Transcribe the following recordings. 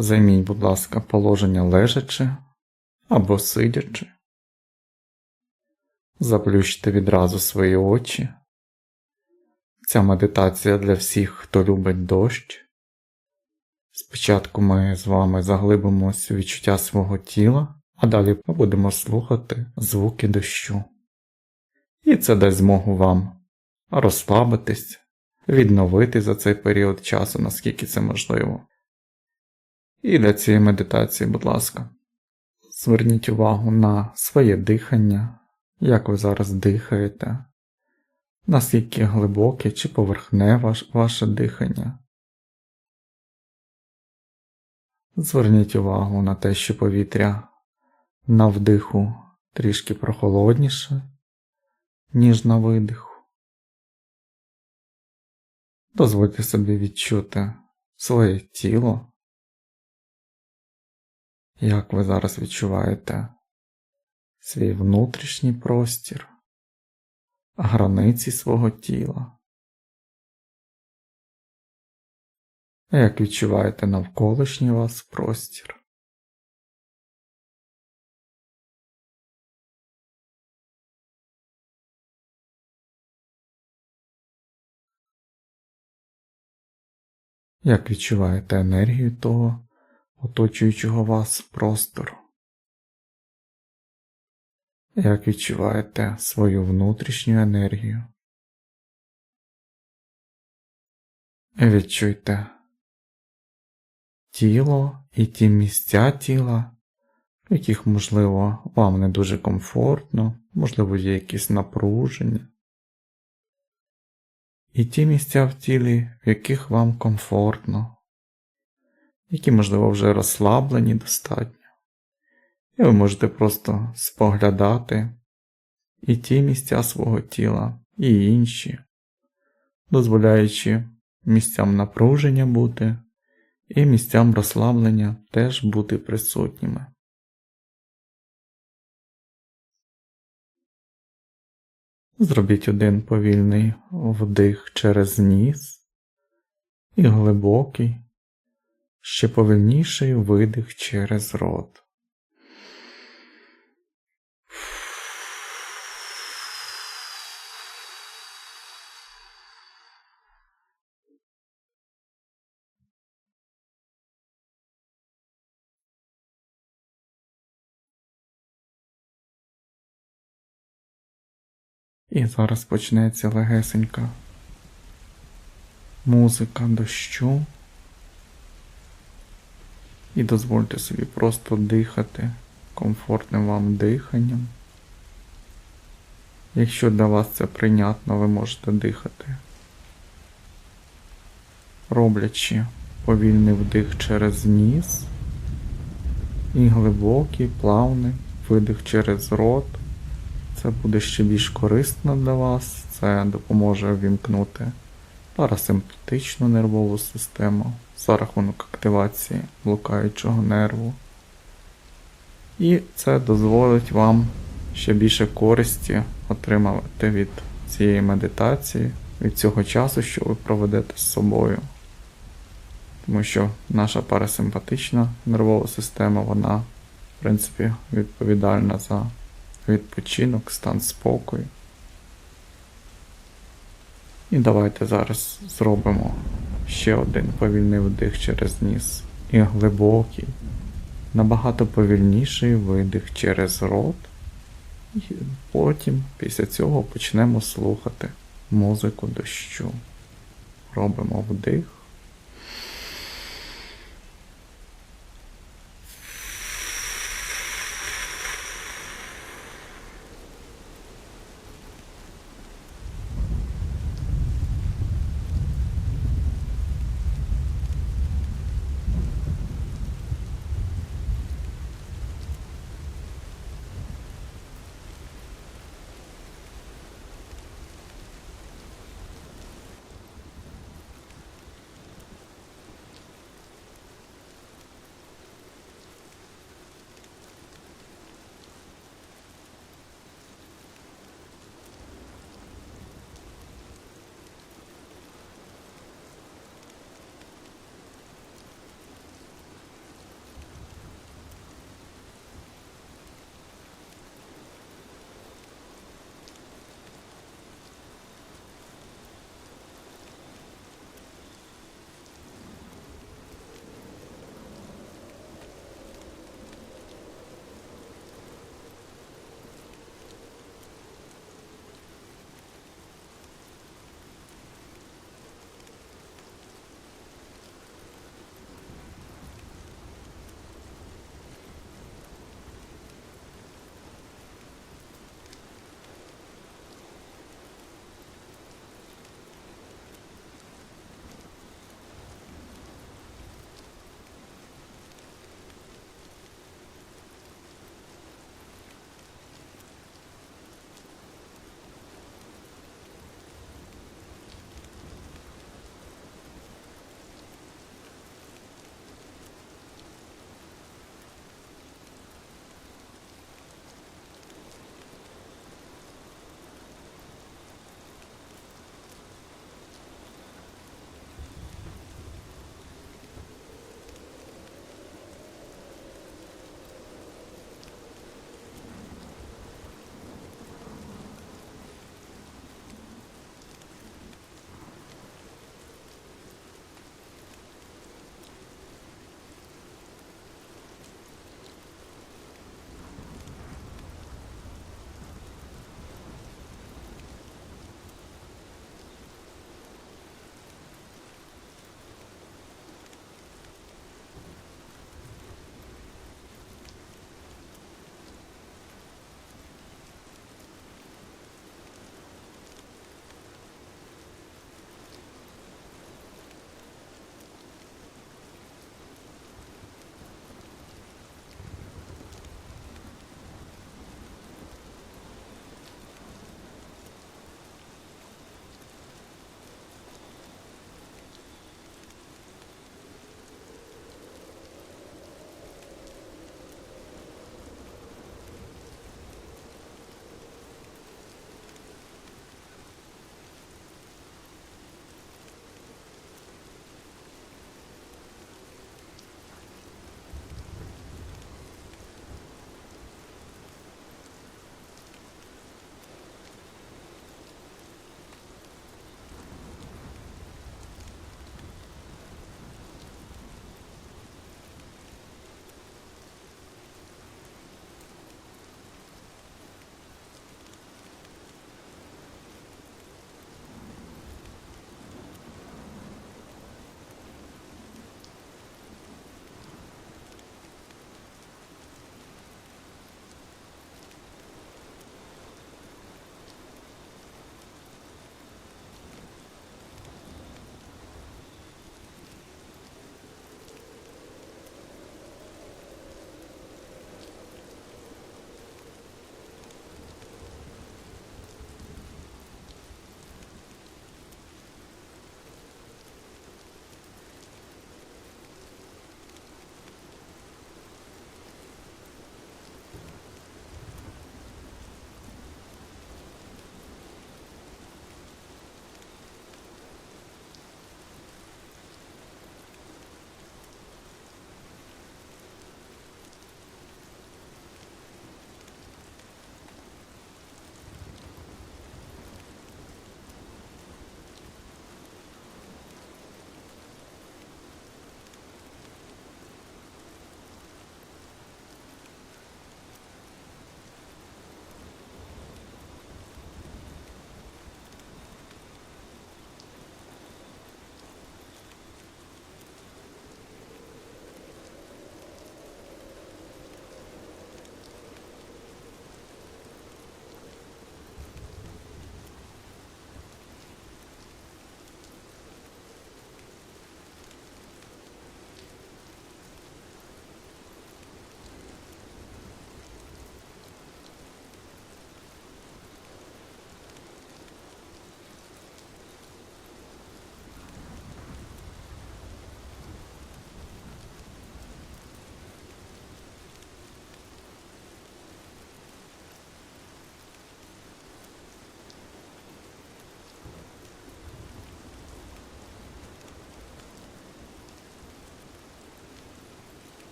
Займіть, будь ласка, положення лежачи або сидячи. Заплющте відразу свої очі. Ця медитація для всіх, хто любить дощ. Спочатку ми з вами заглибимося у відчуття свого тіла, а далі будемо слухати звуки дощу. І це дасть змогу вам розслабитись, відновити за цей період часу, наскільки це можливо. І для цієї медитації, будь ласка, зверніть увагу на своє дихання, як ви зараз дихаєте, наскільки глибоке чи поверхне ваш, ваше дихання. Зверніть увагу на те, що повітря на вдиху трішки прохолодніше, ніж на видиху. Дозвольте собі відчути своє тіло, як ви зараз відчуваєте свій внутрішній простір, границі свого тіла. Як відчуваєте навколишній вас простір? Як відчуваєте енергію того оточуючого вас простору? Як відчуваєте свою внутрішню енергію? Відчуйте тіло і ті місця тіла, в яких, можливо, вам не дуже комфортно, можливо, є якісь напруження. І ті місця в тілі, в яких вам комфортно, які, можливо, вже розслаблені достатньо. І ви можете просто споглядати і ті місця свого тіла, і інші, дозволяючи місцям напруження бути і місцям розслаблення теж бути присутніми. Зробіть один повільний вдих через ніс і глибокий, ще повільніший видих через рот. І зараз почнеться легесенька музика дощу. І дозвольте собі просто дихати комфортним вам диханням. Якщо для вас це прийнятно, ви можете дихати, роблячи повільний вдих через ніс і глибокий, плавний видих через рот. Це буде ще більш корисно для вас, це допоможе ввімкнути парасимпатичну нервову систему за рахунок активації блукаючого нерву. І це дозволить вам ще більше користі отримувати від цієї медитації, від цього часу, що ви проведете з собою. Тому що наша парасимпатична нервова система, вона, в принципі, відповідальна за відпочинок, стан спокою. І давайте зараз зробимо ще один повільний вдих через ніс і глибокий, набагато повільніший видих через рот. І потім після цього почнемо слухати музику дощу. Робимо вдих.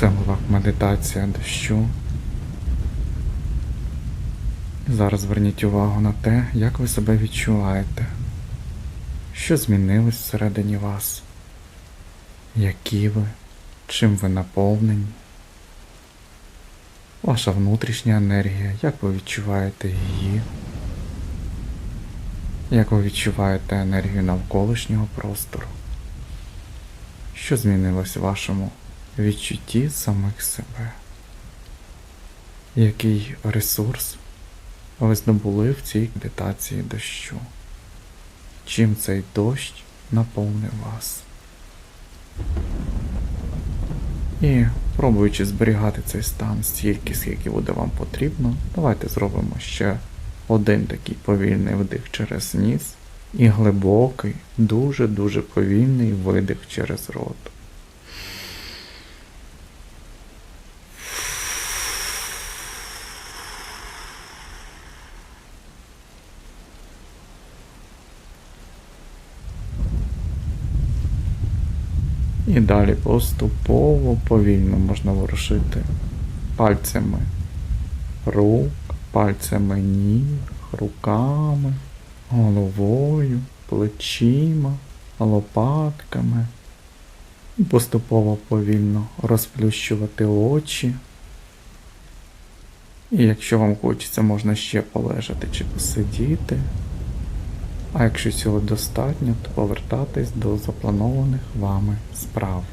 Це була медитація дощу. Зараз зверніть увагу на те, як ви себе відчуваєте, що змінилось всередині вас, які ви, чим ви наповнені, ваша внутрішня енергія, як ви відчуваєте її, як ви відчуваєте енергію навколишнього простору, що змінилось в вашому відчутті самих себе, який ресурс ви здобули в цій медитації дощу. Чим цей дощ наповнив вас. І пробуючи зберігати цей стан стільки, скільки буде вам потрібно, давайте зробимо ще один такий повільний вдих через ніс і глибокий, дуже-дуже повільний видих через рот. І далі поступово, повільно можна ворушити пальцями рук, пальцями ніг, руками, головою, плечима, лопатками. Поступово повільно розплющувати очі. І якщо вам хочеться, можна ще полежати чи посидіти. А якщо цього достатньо, то повертатись до запланованих вами справ.